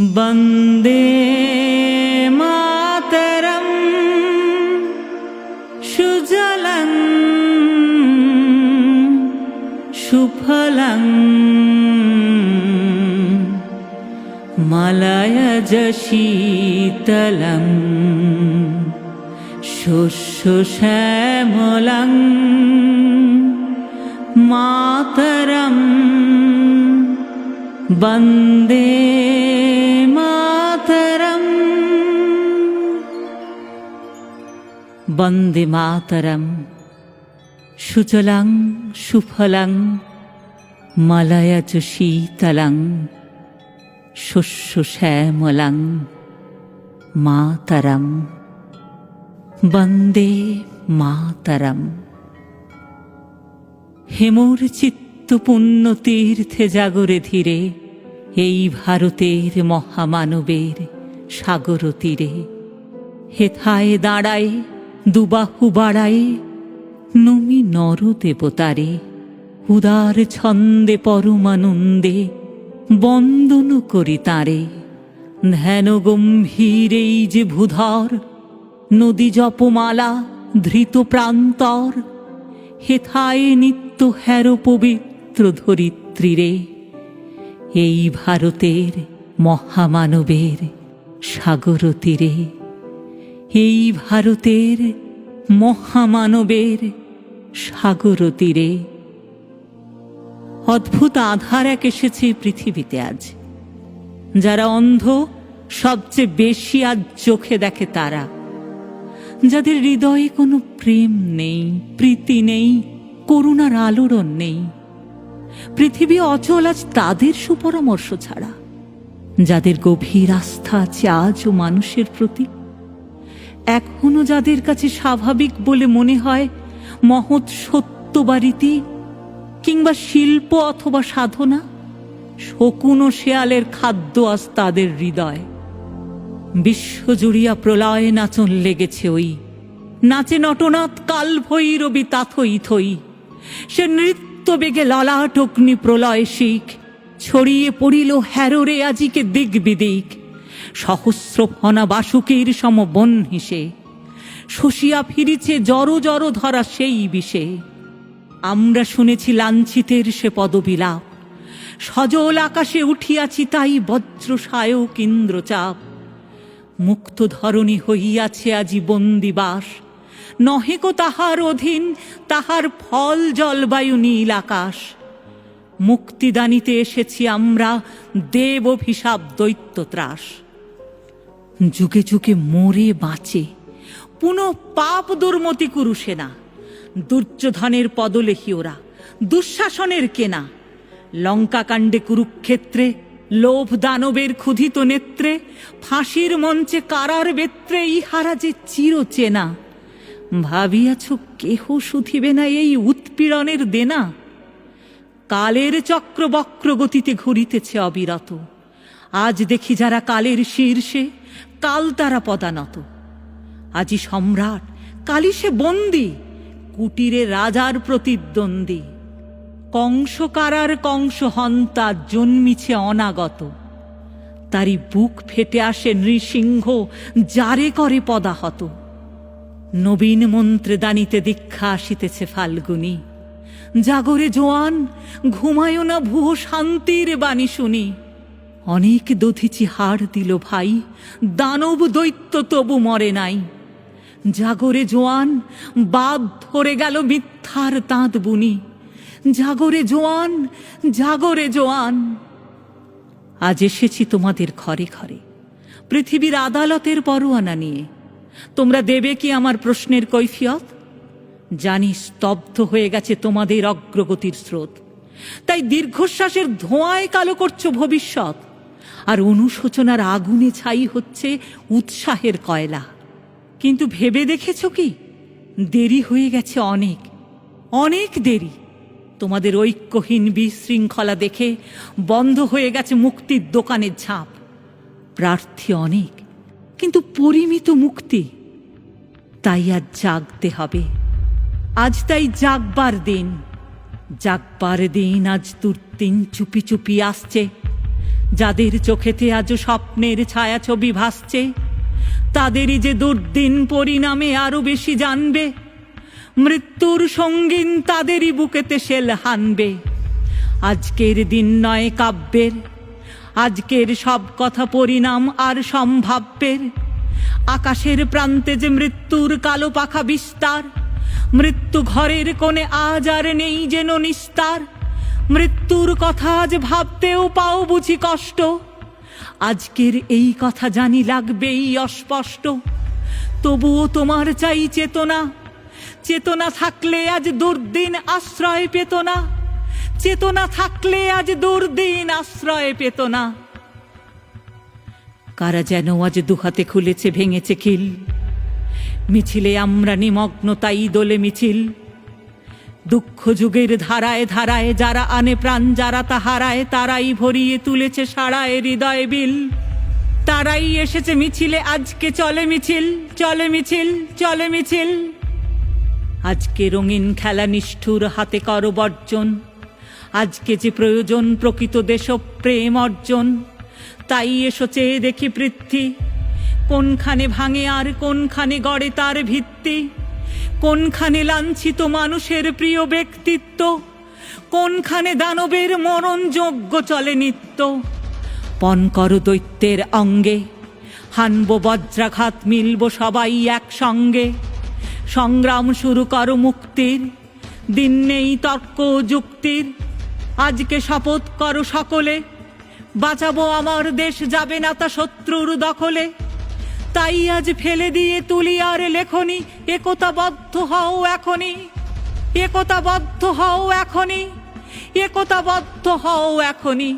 বন্দে মাতরম। সুজলং সুফলং। মালয়জ শীতলম শস্য মাতরম। বন্দে বন্দে মাতরম। সুজলাং সুফলাং, মলয়জ শীতলাং, শস্য শ্যামলাং, মাতরম। বন্দে মাতরম। হেমর চিত্ত তীর্থে জাগরে ধীরে, এই ভারতের মহামানবের সাগর তীরে। হেথায় দাঁড়ায় দুবাহু বাড়ায় নমি নর দেবতারে, উদার ছন্দে পরমানন্দে বন্দন করি তারে। ধ্যান গম্ভীর এই যে ভূধর, নদী জপমালা ধৃত প্রান্তর, হেথায় নিত্য হ্যারো পবিত্র ধরিত্রীরে। এই ভারতের মহামানবের সাগর তীরে এই ভারতের মহামানবের সাগর তীরে অদ্ভুত আধার এক এসেছে পৃথিবীতে আজ, যারা অন্ধ সবচেয়ে বেশি আজ চোখে দেখে তারা, যাদের হৃদয়ে কোনো প্রেম নেই, প্রীতি নেই, করুণার আলোড়ন নেই, পৃথিবী অচল আজ তাদের সুপরামর্শ ছাড়া, যাদের গভীর আস্থা আছে আজও মানুষের প্রতি। এখনও যাদের কাছে স্বাভাবিক বলে মনে হয়, মহৎ সত্য বা রীতি কিংবা শিল্প অথবা সাধনা, শকুন ও শেয়ালের খাদ্য আজ তাদের হৃদয়। বিশ্বজুড়িয়া প্রলয় নাচন লেগেছে ওই। নাচে নটনাথ কাল ভৈরবী তাথই থই সে নৃত্য বেগে ললাট অগ্নি প্রলয় শিখ, ছড়িয়ে পড়িল হ্যারোরে আজিকে দিক বিদিক সহস্র ফনা বাসুকীর সম বন হিসে। শশিয়া ফিরিছে জড় জড় ধরা সেই বিষে। আমরা শুনেছি লাঞ্ছিতের সে পদবিলাপ। সজল আকাশে উঠিয়াছি তাই বজ্রসায়ক ইন্দ্রচাপ মুক্ত ধরণী হইয়াছে আজি বন্দিবাস কো তাহার অধীন, তাহার ফল জলবায়ু নীল আকাশ। মুক্তিদানিতে এসেছি আমরা দেব অভিশাপ দৈত্য ত্রাস। যুগে যুগে মরে বাঁচে। পুনঃ পাপ দুর্মতি কুরুষে না দুর্যোধনের পদলেখী ওরা, দুঃশাসনের কেনা। লঙ্কাকাণ্ডে কুরুক্ষেত্রে লোভ দানবের ক্ষুধিত নেত্রে, ফাঁসির মঞ্চে কারার বেত্রে ইহারা যে চির চেনা ভাবিয়াছ কেহ শুধিবে না এই উৎপীড়নের দেনা? কালের চক্র বক্র গতিতে ঘুরিতেছে অবিরত। আজ দেখি যারা কালের শীর্ষে কাল তারা পদানত। আজি সম্রাট কালি সে বন্দি, কুটিরে রাজার প্রতিদ্বন্দ্বী কংস কারার কংস হন্তা জন্মিছে অনাগত। তারই বুক ফেটে আসে নৃসিংহ, যারে করে পদাহত। নবীন মন্ত্রে দানিতে দীক্ষা আসিতেছে ফাল্গুনি। জাগরে জোয়ান ঘুমায়ও না ভুয়ো শান্তির বাণী শুনি। অনেক দধিচি হাড় দিল ভাই। দানব দৈত্য তবু মরে নাই। জাগরে জোয়ান বাদ ধরে গেল মিথ্যার তাঁত বুনি। জাগরে জোয়ান জাগরে জোয়ান। আজ এসেছি তোমাদের ঘরে ঘরে, পৃথিবীর আদালতের পরোয়ানা নিয়ে। তোমরা দেবে কি আমার প্রশ্নের কৈফিয়ত? জানি স্তব্ধ হয়ে গেছে তোমাদের অগ্রগতির স্রোত। তাই দীর্ঘশ্বাসের ধোঁয়ায় কালো করছ ভবিষ্যৎ। আর অনুশোচনার আগুনে ছাই হচ্ছে উৎসাহের কয়লা। কিন্তু ভেবে দেখেছ কি? দেরি হয়ে গেছে অনেক অনেক দেরি। তোমাদের ঐক্যহীন বিশৃঙ্খলা দেখে বন্ধ হয়ে গেছে মুক্তির দোকানের ঝাঁপ। প্রার্থী অনেক, কিন্তু পরিমিত মুক্তি। তাই আর জাগতে হবে। আজ তাই জাগবার দিন। জাগবার দিন আজ দুর্দিন চুপি চুপি আসছে। যাদের চোখেতে আজ স্বপ্নের ছায়াছবি ভাসছে, তাদেরই যে দুর্দিন পরিণামে আরও বেশি জানবে। মৃত্যুর সঙ্গীন তাদেরই বুকেতে শেল হানবে। আজকের দিন নয় কাব্যের, আজকের সব কথা পরিণাম আর সম্ভাব্যের। আকাশের প্রান্তে যে মৃত্যুর কালো পাখা বিস্তার, মৃত্যু ঘরের কোণে আজ আর নেই যেন নিস্তার। মৃত্যুর কথা আজ ভাবতেও পাও বুঝি কষ্ট। আজকের এই কথা জানি লাগবেই অস্পষ্ট। তবুও তোমার চাই চেতনা। চেতনা থাকলে আজ দুর্দিন আশ্রয় পেত না। চেতনা থাকলে আজ দুর্দিন আশ্রয় পেত না। কারা যেন আজ দুহাতে খুলেছে, ভেঙেছে খিল। মিছিলে আমরা নিমগ্ন তাই দোলে মিছিল। দুঃখ যুগের ধারায় ধারায় যারা আনে প্রাণ, যারা তা হারায় তারাই ভরিয়ে তুলেছে সারায় হৃদয় বিল। তারাই এসেছে মিছিলে, আজকে চলে মিছিল চলে মিছিল চলে মিছিল। আজকে রঙিন খেলা নিষ্ঠুর হাতে করো বর্জন। আজকে যে প্রয়োজন, প্রকৃত দেশপ্রেম অর্জন। তাই এসো চেয়ে দেখি পৃথ্বী কোনখানে ভাঙে আর কোনখানে গড়ে তার ভিত্তি? কোনখানে লাঞ্ছিত মানুষের প্রিয় ব্যক্তিত্ব? কোনখানে দানবের মরণযোগ্য চলে নিত্য? পণ করো দৈত্যের অঙ্গে, হানব বজ্রাঘাত মিলব সবাই একসঙ্গে। সংগ্রাম শুরু করো মুক্তির, দিন নেই তর্ক যুক্তির। আজকে শপথ করো সকলে, বাঁচাবো আমার দেশ যাবে না তা শত্রুর দখলে। তাই আজ ফেলে দিয়ে তুলি আর লেখনি। একতাবদ্ধ হও এখনই একতাবদ্ধ হও এখনই একতাবদ্ধ হও এখনই